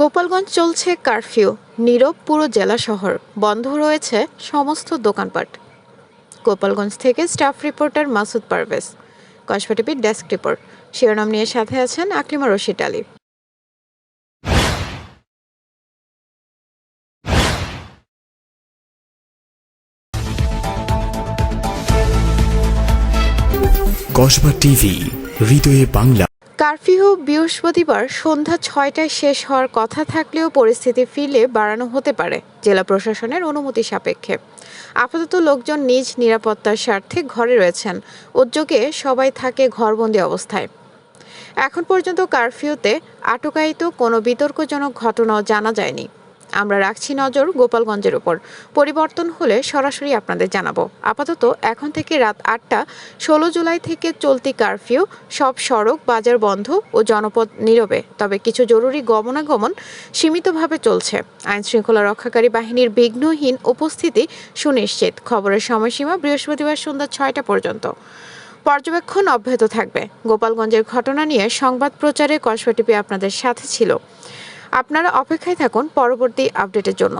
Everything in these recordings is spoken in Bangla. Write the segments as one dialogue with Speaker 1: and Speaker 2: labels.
Speaker 1: গোপালগঞ্জ চলছে কারফিউ, নীরব পুরো জেলা শহর, বন্ধ রয়েছে সমস্ত দোকানপাট। গোপালগঞ্জ থেকে স্টাফ রিপোর্টার মাসুদ পারভেজ, কসবা টিভির ডেস্ক রিপোর্ট। শিরোনাম নিয়ে সাথে আছেন আকলিমা রশিদ আলী।
Speaker 2: কসবা টিভি, হৃদয়ে বাংলা।
Speaker 1: কারফিউ বৃহস্পতিবার সন্ধ্যা ছয়টায় শেষ হওয়ার কথা থাকলেও পরিস্থিতি ফিরলে বাড়ানো হতে পারে, জেলা প্রশাসনের অনুমতি সাপেক্ষে। আপাতত লোকজন নিজ নিরাপত্তার স্বার্থে ঘরে রয়েছেন, উদ্যোগে সবাই থাকে ঘরবন্দি অবস্থায়। এখন পর্যন্ত কারফিউতে আটকায়িত কোনো বিতর্কজনক ঘটনাও জানা যায়নি। আমরা রাখছি নজর গোপালগঞ্জের উপর। পরিবর্তন হলে সরাসরি আপনাদের জানাব। আপাতত এখন থেকে রাত আটটা, ষোলো জুলাই থেকে চলতি কারফিউ, সব সড়ক, বাজার বন্ধ ও জনপদ নীরবে। তবে কিছু জরুরি গমনাগমন সীমিতভাবে চলছে। আইন শৃঙ্খলা রক্ষাকারী বাহিনীর বিঘ্নহীন উপস্থিতি সুনিশ্চিত। খবরের সময়সীমা বৃহস্পতিবার সন্ধ্যা ছয়টা পর্যন্ত। পর্যবেক্ষণ অব্যাহত থাকবে। গোপালগঞ্জের ঘটনা নিয়ে সংবাদ প্রচারে কসবা টিভি আপনাদের সাথে ছিল। আপনারা অপেক্ষায় থাকুন পরবর্তী আপডেটের জন্য।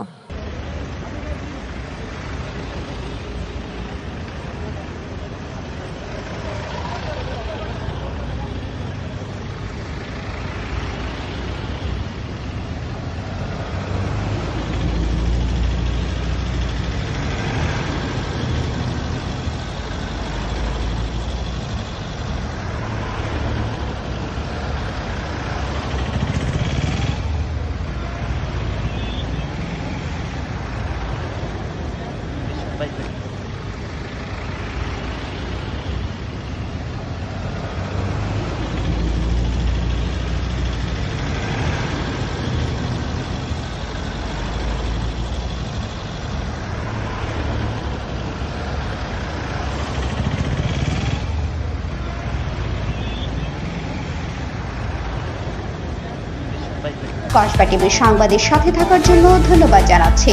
Speaker 3: কসবা টিভির সংবাদের সাথে থাকার জন্য ধন্যবাদ জানাচ্ছি।